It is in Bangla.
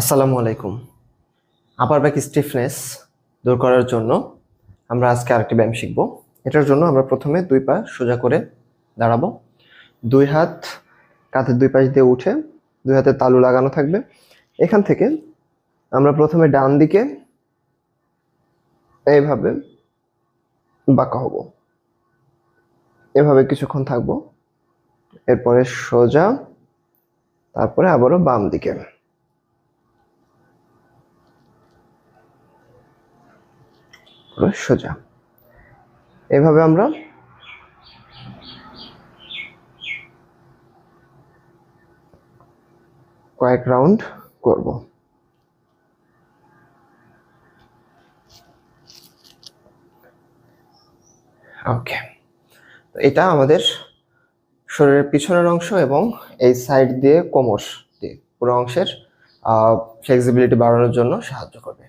আসসালামু আলাইকুম। আপার ব্যাক স্টিফনেস দূর করার জন্য আমরা আজকে আরেকটি ব্যায়াম শিখব। এটার জন্য আমরা প্রথমে দুই পা সোজা করে দাঁড়াবো। দুই হাত কাঁধের দুই পাশ দিয়ে উঠে দুই হাতে তালু লাগানো থাকবে। এখান থেকে আমরা প্রথমে ডান দিকে এইভাবে বাঁকা হব। এভাবে কিছুক্ষণ থাকব। এরপরে সোজা, তারপরে আবারও বাম দিকে। পুরো সোজা এভাবে আমরা কয়েক রাউন্ড করব। ওকে। এটা আমাদের শরীরের পিছনের অংশ এবং এই সাইড দিয়ে কোমর দিয়ে, পুরো অংশের ফ্লেক্সিবিলিটি বাড়ানোর জন্য সাহায্য করবে।